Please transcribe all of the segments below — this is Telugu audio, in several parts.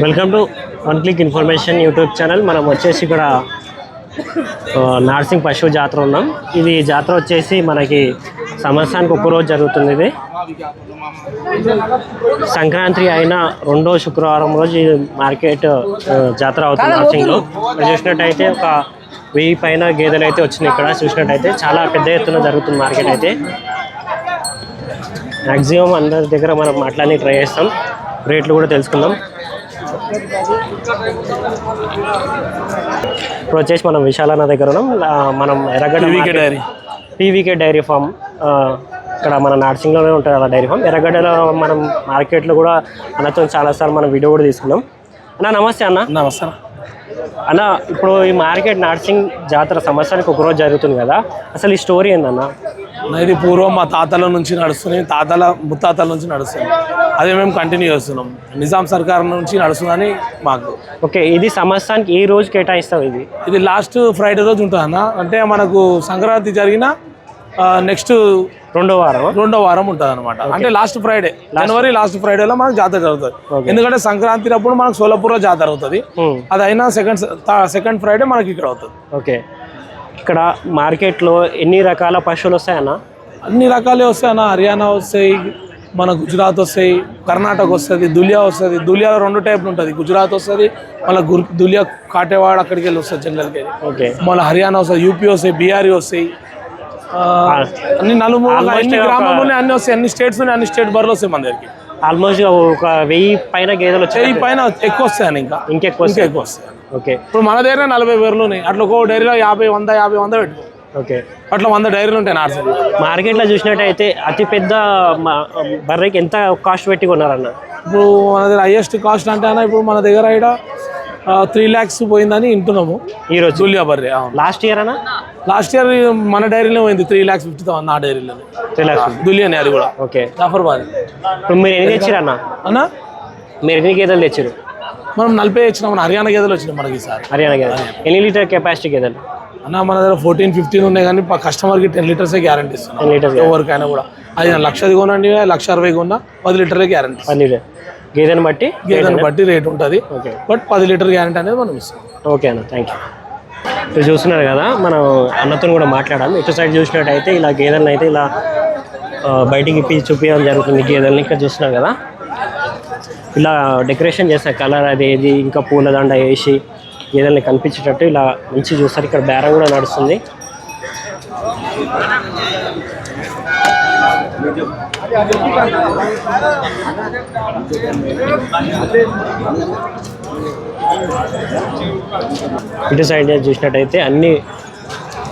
Welcome to one click information YouTube channel మనం వచ్చేసి ఇక్కడ నార్సింగ్ పశువు జాతర ఉన్నాం. ఇది జాతర వచ్చేసి మనకి సంవత్సరానికి ఒక్క రోజు జరుగుతుంది ఇది. సంక్రాంతి అయిన రెండో శుక్రవారం రోజు మార్కెట్ జాతర అవుతుంది నార్సింగ్లో చూసినట్టయితే ఒక వెయ్యి పైన గేదెలు అయితే వచ్చినాయి ఇక్కడ. చూసినట్టయితే చాలా పెద్ద ఎత్తున జరుగుతుంది మార్కెట్ అయితే. మ్యాక్సిమం అందరి దగ్గర మనం మాట్లాడి ట్రై చేస్తాం. రేట్లు కూడా తెలుసుకుందాం. ఇప్పుడు వచ్చేసి మనం విశాలన్న దగ్గర ఉన్నాం. మనం Erragadda PVK dairy. PVK dairy farm ఇక్కడ మన నార్సింగ్లోనే ఉంటుంది అలా డైరీ ఫామ్. ఎర్రగడ్డలో మనం మార్కెట్లో కూడా అన్నతో చాలాసార్లు మనం వీడియో కూడా తీసుకున్నాం. అన్న నమస్తే అన్న. నమస్కారం అన్న. ఇప్పుడు ఈ మార్కెట్ నార్సింగ్ జాతర సంవత్సరానికి ఒక రోజు జరుగుతుంది కదా. అసలు ఈ స్టోరీ ఏందన్న? ఇది పూర్వం మా తాతల నుంచి నడుస్తుంది తాతల ముత్తాతల నుంచి నడుస్తుంది. అదే మేము కంటిన్యూ చేస్తున్నాం. నిజాం సర్కార్ నుంచి నడుస్తుందని మాకు. ఓకే ఇది సంవత్సరానికి ఏ రోజు కేటాయిస్తాం ఇది? ఇది లాస్ట్ ఫ్రైడే రోజు ఉంటుంది అన్న. అంటే మనకు సంక్రాంతి జరిగిన నెక్స్ట్ రెండో వారం. రెండో వారం ఉంటుంది అనమాట అంటే లాస్ట్ ఫ్రైడే జనవరి లాస్ట్ ఫ్రైడేలో మనకు జాతర జరుగుతుంది. ఎందుకంటే సంక్రాంతి అప్పుడు మనకు సోలాపూర్లో జాతర అవుతుంది. అది అయినా సెకండ్ సెకండ్ ఫ్రైడే మనకి ఇక్కడ అవుతుంది. ఓకే. ఇక్కడ మార్కెట్లో ఎన్ని రకాల పశువులు వస్తాయన్న? అన్ని రకాలే వస్తాయి అన్న హర్యానా వస్తాయి మన గుజరాత్ వస్తాయి కర్ణాటక వస్తుంది దులియా వస్తుంది. దులియాలో రెండు టైపులు ఉంటుంది. గుజరాత్ వస్తుంది మళ్ళీ గుర్ దులియా కాటేవాడ అక్కడికి వెళ్ళి వస్తుంది వెళ్ళి ఓకే. మళ్ళీ హర్యానా వస్తుంది యూపీ వస్తాయి బీహారీ వస్తాయి. అన్ని నలుమూల అన్ని గ్రామాల్లోనే అన్ని వస్తాయి అన్ని స్టేట్స్ అన్ని స్టేట్ బర్రెలు వస్తాయి మన దగ్గరికి. ఆల్మోస్ట్ ఒక వెయ్యి పైన గేదెలు వచ్చాయి. పైన ఎక్కువ వస్తాయని ఇంకా. ఇంకెక్కువ ఇంకా ఎక్కువ వస్తాయి. ఓకే. ఇప్పుడు మన దగ్గర నలభై బర్రెలు ఉన్నాయి. అట్లా ఒక్కో డైరీలో యాభై వంద యాభై వంద పెట్టుకో. ఓకే. అట్లా వంద డైరీలు ఉంటాయి నార్సింగ్ మార్కెట్లో చూసినట్టయితే అతి పెద్ద మ- బర్రెకి ఎంత కాస్ట్ పెట్టి కొన్నారన్న? ఇప్పుడు మన దగ్గర హైయెస్ట్ కాస్ట్ అంటే ఇప్పుడు మన దగ్గర ఇక్కడ త్రీ ల్యాక్స్ పోయిందని వింటున్నాము. ఈరోజు జూలియా బర్రె లాస్ట్ ఇయర్ అన్న? లాస్ట్ ఇయర్ మన డైరీలో పోయింది త్రీ ల్యాక్స్ ఫిఫ్టీ థౌసండ్ నా డైరీలో త్రీ లాక్స్ దులియాని అది కూడా. ఓకే. జాఫర్బాద్. ఇప్పుడు మీరు ఎన్ని తెచ్చారన్న అన్న? మీరు ఎన్ని గేదెలు తెచ్చారు మనం నలభై ఇచ్చినాం మన హర్యానా గేదెలు వచ్చినాయి మనకి ఈసారి హర్యానా గేదెలు. ఎన్ని లీటర్ కెపాసిటీ గేదెలు? అన్న మన దగ్గర ఫోర్టీన్ ఫిఫ్టీన్ ఉన్నాయి కానీ కస్టమర్కి టెన్ లీటర్సే గ్యారంటీ ఇస్తున్నాం. ఎవరికైనా కూడా. అది లక్షది కొనండి లక్ష అరవై కొన్నా పది లీటరే గ్యారంటీ పది లీటర్. గేదెని బట్టి గేదెని బట్టి రేట్ ఉంటుంది. బట్ పది లీటర్ గ్యారంటీ అనేది మనం ఇస్తాం. ఓకే అన్న థ్యాంక్ యూ ఇప్పుడు చూస్తున్నారు కదా మనం అన్నతో కూడా మాట్లాడాం ఇటు సైడ్ చూసినట్టయితే ఇలా గేదెలను అయితే ఇలా బయటికి ఇప్పి చూపించడం జరుగుతుంది గేదెల్ని. ఇక్కడ చూస్తున్నాం కదా ఇలా డెకరేషన్ చేస్తారు కలర్ అది ఇది ఇంకా పూలదండ వేసి గేదెల్ని కనిపించేటట్టు ఇలా మంచి చూస్తారు. ఇక్కడ బేరం కూడా నడుస్తుంది. ఇటు సైడ్ చూసినట్టయితే అన్ని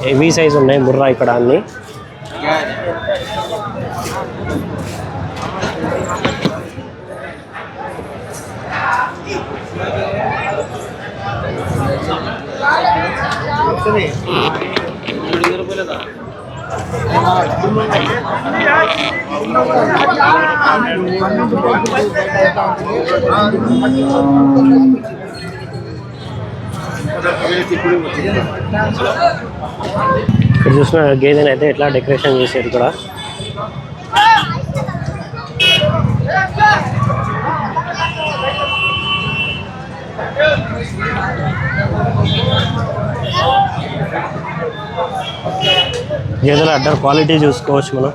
హెవీ సైజ్ ఉన్నాయి ముర్రా ఇక్కడ అన్ని. ఇక్కడ చూసిన గేదెని అయితే ఎట్లా డెకరేషన్ చేశారు ఇక్కడ? గేదెల అడ్డర్ క్వాలిటీ చూసుకోవచ్చు మనం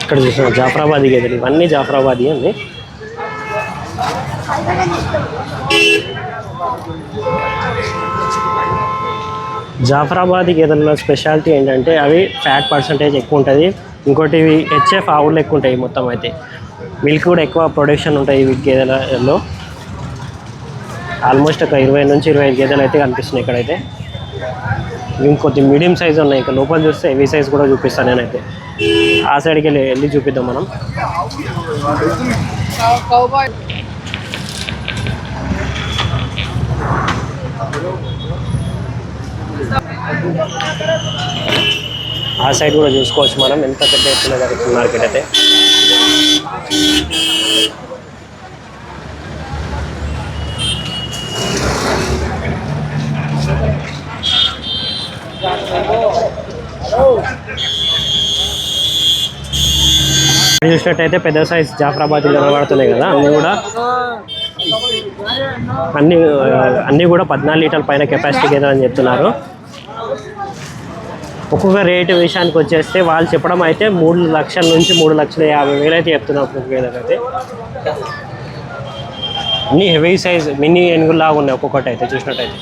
ఇక్కడ చూసిన జాఫరాబాదీ గేదెలు ఇవన్నీ జాఫరాబాదీ అండి జాఫరాబాద్ గేదెల్లో స్పెషాలిటీ ఏంటంటే అవి ఫ్యాట్ పర్సంటేజ్ ఎక్కువ ఉంటుంది. ఇంకోటి ఇవి హెచ్ఎఫ్ ఆవులు ఎక్కువ ఉంటాయి మొత్తం అయితే. మిల్క్ కూడా ఎక్కువ ప్రొడక్షన్ ఉంటాయి ఇవి గేదెలలో. ఆల్మోస్ట్ ఒక ఇరవై నుంచి ఇరవై ఐదు గేదెలు అయితే కనిపిస్తున్నాయి ఇక్కడైతే. ఇంకొద్ది మీడియం సైజ్ ఉన్నాయి. ఇంకా లోపల చూస్తే హెవీ సైజ్ కూడా చూపిస్తాను నేనైతే. ఆ సైడ్కి వెళ్ళి వెళ్ళి చూపిద్దాం మనం. ఆ సైడ్ కూడా చూసుకోవచ్చు మనం. ఎంత పెద్ద ఎత్తున జరుగుతుంది మార్కెట్ అయితే? చూసినట్టయితే పెద్ద సైజ్ జాఫరాబాద్ కనబడుతున్నాయి కదా. అన్నీ కూడా అన్నీ అన్నీ కూడా పద్నాలుగు లీటర్ల పైన కెపాసిటీ కదా అని చెప్తున్నారు. ఒక్కొక్క రేటు విషయానికి వచ్చేస్తే వాళ్ళు చెప్పడం అయితే మూడు లక్షల నుంచి మూడు లక్షల యాభై వేలు అయితే చెప్తున్నారు ఒక్కొక్క గేదెలు అయితే అన్ని హెవీ సైజ్ మినీ ఏనుగులాగా ఉన్నాయి ఒక్కొక్కటి అయితే చూసినట్టయితే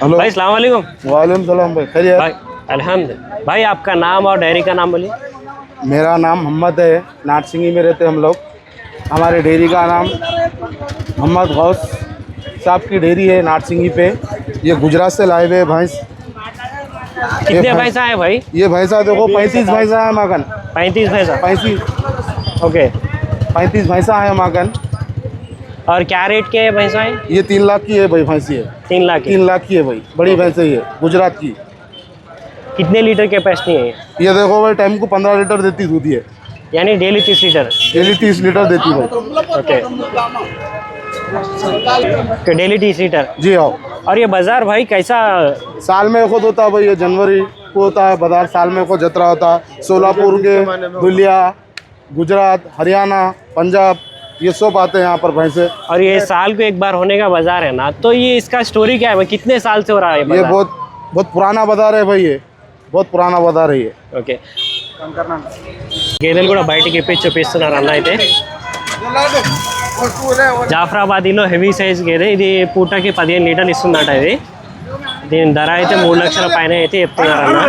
हेलो भाई सलाम वालेकुम वालेकुम सलाम भाई खैरियत भाई अल्हम्द भाई आपका नाम और डेयरी का नाम बोलिए मेरा नाम मोहम्मद है। नाटसिंगी में रहते हम लोग। हमारे डेयरी का नाम मोहम्मद गौस साहब की डेयरी है नाटसिंगी पे। ये गुजरात से लाए हुए हैं भैंस। कितने पैसा है भाई? ये भैंसा देखो पैंतीस भैंसा है मगन पैंतीस पैसा पैंतीस। ओके। पैंतीस भैंसा है मगन और क्या रेट के भैंसा है? ये तीन लाख की है भाई भैंसी है तीन लाख की। तीन लाख की है भाई। बड़ी भैंस है गुजरात की। कितने लीटर कैपेसिटी है ये? देखो भाई टाइम को पंद्रह लीटर देती दूध ये। यानी डेली तीस लीटर? डेली तीस लीटर देती भाई। ओके। ओके डेली तीस लीटर? जी आओ। और ये बाज़ार भाई कैसा? साल में खुद होता है भाई ये जनवरी को होता है बाज़ार साल में को जतरा होता है। सोलापुर के दुलिया गुजरात हरियाणा पंजाब ये सब आते हैं यहाँ पर भैंसे। और ये साल को एक बार होने का बाज़ार है ना? तो ये इसका स्टोरी क्या है? भाई कितने साल से हो रहा है ये बहुत बहुत पुराना बाज़ार है भाई ये। बहुत पुराना बाजार है ये ఓకే గేదెలు కూడా బయటికి ఇప్పి చూపిస్తున్నారు అన్న అయితే జాఫరాబాదీలో హెవీ సైజ్ గేదె ఇది పూటకి పదిహేను లీటర్లు ఇస్తుందట ఇది దీని ధర అయితే మూడు లక్షల పైన అయితే చెప్తున్నారు అన్న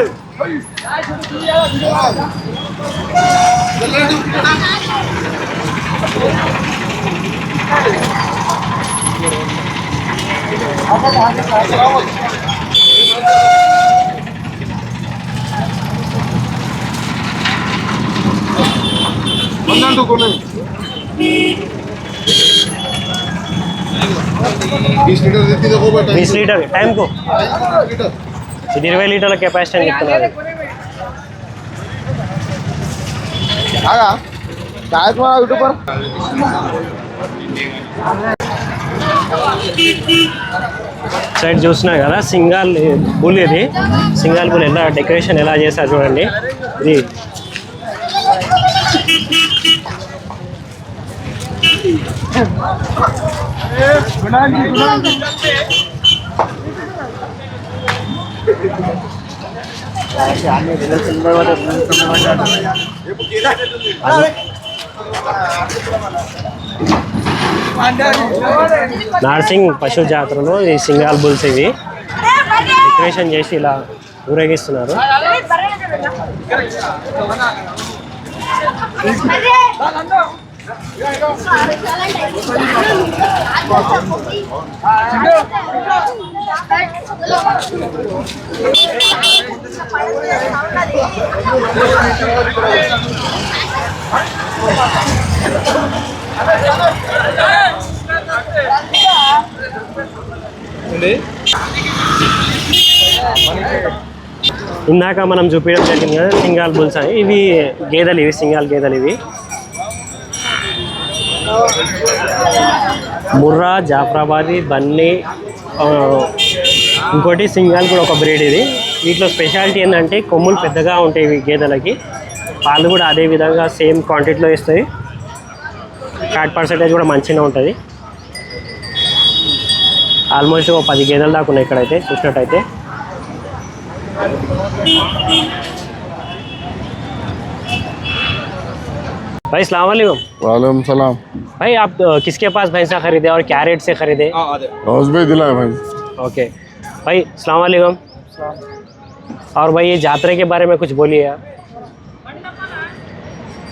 बीस लीटर देती देखो बेटा बीस లీటర్ టైంకు ఇది ఇరవై లీటర్ల కెపాసిటీ అని చెప్తున్నారు आया काय तुम्हाला यूट्यूब पर సైడ్ చూస్తున్నారు కదా సింగాల్ బుల్ ఇది సింగాల్ బుల్ ఎలా డెకరేషన్ ఎలా చేశారు చూడండి ఇది నార్సింగ్ పశు జాతరలో ఈ సింగాల్ బుల్స్ ఇవి. డెకరేషన్ చేసి ఇలా ఊరేగిస్తున్నారు. ఇందాక మనం చూపించడం జరిగింది కదా సింగాల్ బుల్స్ అని ఇవి గేదెలు ఇవి సింగాల్ గేదెలు ఇవి ముర్రా జాఫరాబాదీ బన్నీ ఇంకోటి సింగాల్ కూడా ఒక బ్రీడ్ ఇది. వీటిలో స్పెషాలిటీ ఏంటంటే కొమ్ములు పెద్దగా ఉంటాయి గేదెలకి. పాలు కూడా అదే విధంగా సేమ్ క్వాంటిటీలో ఇస్తాయి. ఫ్యాట్ పర్సంటేజ్ కూడా మంచిగా ఉంటుంది. ఆల్మోస్ట్ ఒక పది గేదెలు దాకా ఉన్నాయి ఇక్కడైతే చూసినట్టయితే. भाई सलाम वालेकुम। वालेकुम सलाम। भाई आप किसके पास भैंसा खरीदे और क्या रेट से खरीदे? रोज भी दिलाए भाई। ओके। भाई सलाम वालेकुम। और भाई ये जात्रा के बारे में कुछ बोलिए आप।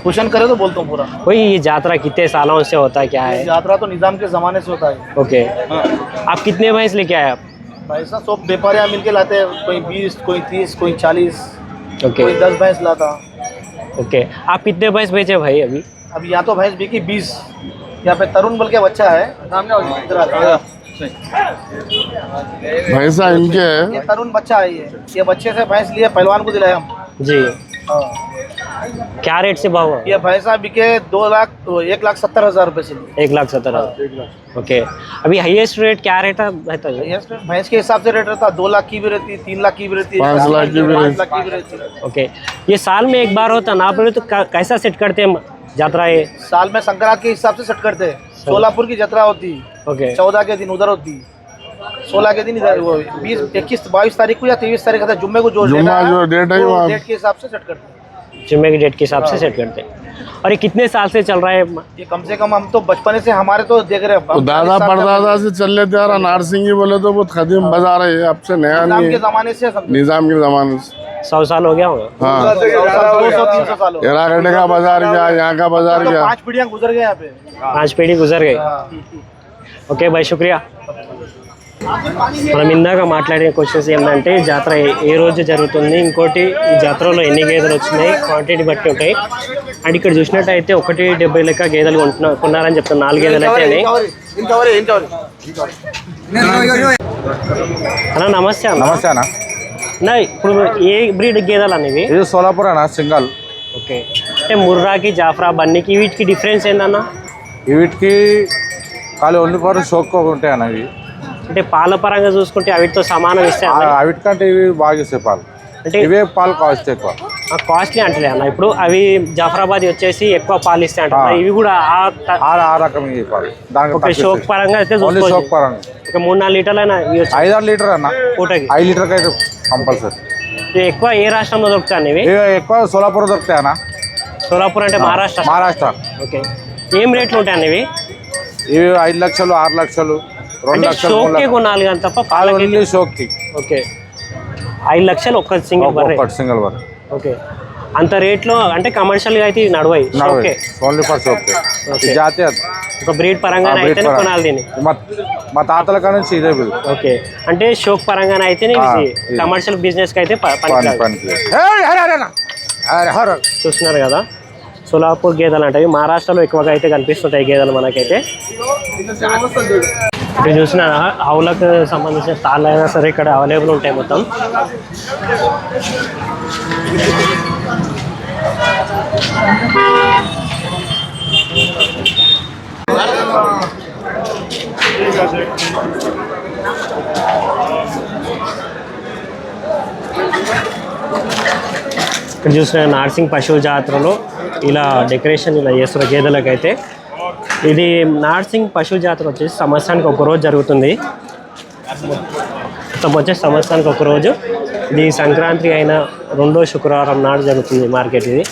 क्वेश्चन करे तो बोलता हूँ पूरा। भाई ये जात्रा कितने सालों से होता है क्या है? यात्रा तो निज़ाम के ज़माने से होता है। ओके। हाँ। आप कितने भैंस लेके आए आप? पैसा सब व्यापारियाँ मिल के लाते हैं। कोई बीस कोई तीस कोई चालीस ओके। कोई दस भैंस लाता। ओके। आप कितने भैंस बेचे भाई अभी? अभी या तो भैंस बिकी बीस यहाँ पे तरुण बल के बच्चा है। इधर आता है। भैंसा इनके है। ये तरुण बच्चा है ये। ये बच्चे से भैंस लिए पहलवान को दिलाया हम। जी। हाँ। क्या रेट से भाव है? ये भैंसा बिके दो लाख एक लाख सत्तर हज़ार रुपए से। एक लाख सत्तर हज़ार। ओके अभी हाईएस्ट रेट क्या रेट है? रहता है भैंस के हिसाब से रेट रहता दो लाख की भी रहती तीन लाख की भी रहती है पाँच लाख की भी रहती। लाख की भी रहती। है ओके ये साल में एक बार होता ना बोले तो कैसा सेट करते हैं यात्रा ये? साल में संक्रांत के हिसाब से सेट करते हैं। सोलापुर की जत्रा होती ओके चौदह के दिन उधर होती सोलह के दिन इधर वो बीस इक्कीस बाईस तारीख को या तेईस तारीख को जुम्मे को जो डेट है डेट के हिसाब से सेट करते हैं। जुम्मे की डेट के हिसाब से हाँ। सेट करते हैं। और ये कितने साल से चल रहा है ये कम से कम हम तो बचपन से हमारे तो देख रहे हैं दादा परदादा से चल रहे थे यार अनार सिंह बोले तो बहुत खदीम बाज़ार है आपसे नया नहीं के जमाने से निज़ाम के जमाने से। सौ साल हो गया होगा। हाँ। का बाज़ार क्या यहाँ का बाज़ार तो गया। पाँच पीढ़ियाँ गुजर गए यहाँ पे। पाँच पीढ़ी गुजर गई। हाँ। ओके भाई शुक्रिया। మనం ఇందాక మాట్లాడిన క్వశ్చన్స్ ఏంటంటే జాతర ఏ- రోజు జరుగుతుంది? ఇంకోటి ఈ జాతరలో ఎన్ని గేదెలు వచ్చినాయి? క్వాంటిటీ బట్టి ఉంటాయి. అండ్ ఇక్కడ చూసినట్టయితే ఒకటి డెబ్బై లెక్క గేదెలు కొంటున్నా కొన్నారని చెప్తాను నాలుగు గేదెలు అయితే. అన్న నమస్తే అన్న. నమస్తే అన్న. అన్న ఇప్పుడు ఏ బ్రీడ్ గేదెలు అనేవి ఇది సోలాపూర్ అన్న సింగల్. ఓకే. అంటే ముర్రాకి జాఫ్రా బన్నీకి వీటికి డిఫరెన్స్ ఏందన్న? వీటికి ఖాళీ ఓన్లీ ఫర్ షోక్ ఉంటాయి అన్న ఇవి. అంటే పాల పరంగా చూసుకుంటే వీటితో సమానం ఇస్తాయి ఆ- అన్న? వీటికంటే ఇవి బాగా ఇస్తాయి పాలు. అంటే ఇవే పాలు కాస్ట్ ఎక్కువ. కాస్ట్లీ అంటలే అన్న. ఇప్పుడు అవి జాఫరాబాద్ వచ్చేసి ఎక్కువ పాలు ఇస్తాయి అంటారు ఆ. ఇవి కూడా ఆ రకం పాలు. దానికి షోక్ పరంగా అయితే షోక్ పరంగా. ఒక మూడు నాలుగు లీటర్లు అయినా ఇవ్వచ్చు ఐదారు లీటర్ అన్న. పూటకి. ఐదు లీటర్కి అయితే కంపల్సరీ ఎక్కువ ఏ రాష్ట్రంలో దొరుకుతాయి ఇవి? ఇవి ఎక్కువ సోలాపూర్ దొరుకుతాయి అన్న. సోలాపూర్ అంటే మహారాష్ట్ర. మహారాష్ట్ర. ఓకే. ఏం రేట్లు ఉంటాయి అన్న ఇవి? ఇవి ఐదు లక్షలు ఆరు లక్షలు. రెండు లక్షలు కొనాలి కానీ తప్ప ఓన్లీ షోక్కి ఓకే. ఐదు లక్షలు ఒక్క సింగిల్ బర్రె సింగల్ ఓకే. అంత రేట్లో అంటే కమర్షియల్గా అయితే ఇవి నడవాయి. Okay only for show. జాతి ఒక బ్రీడ్ పరంగా. కొనాలి దీన్ని. మా తాతల కాడ నుంచి ఇదే బిల్ ఓకే. అంటే షోక్. కమర్షియల్ బిజినెస్కి అయితే అరే, అన్న. అరే, హర. చూస్తున్నారు కదా? సోలాపూర్ గేదెలు అంటే. మహారాష్ట్రలో ఎక్కువగా అయితే కనిపిస్తుంటాయి గేదెలు మనకైతే. ఇక్కడ చూసిన ఆవులకు సంబంధించిన తాళ్ళు అయినా సరే ఇక్కడ అవైలబుల్ ఉంటాయి మొత్తం. ఇక్కడ చూసిన నార్సింగ్ పశువు జాతరలో ఇలా డెకరేషన్ ఇలా చేస్తున్న గేదెలకైతే. ఇది నార్సింగ్ పశు జాతర వచ్చేసి సంవత్సరానికి ఒక రోజు జరుగుతుంది. మొత్తం వచ్చేసి సంవత్సరానికి ఒక రోజు. ఇది సంక్రాంతి అయిన రెండో శుక్రవారం నాడు జరుగుతుంది మార్కెట్ ఇది.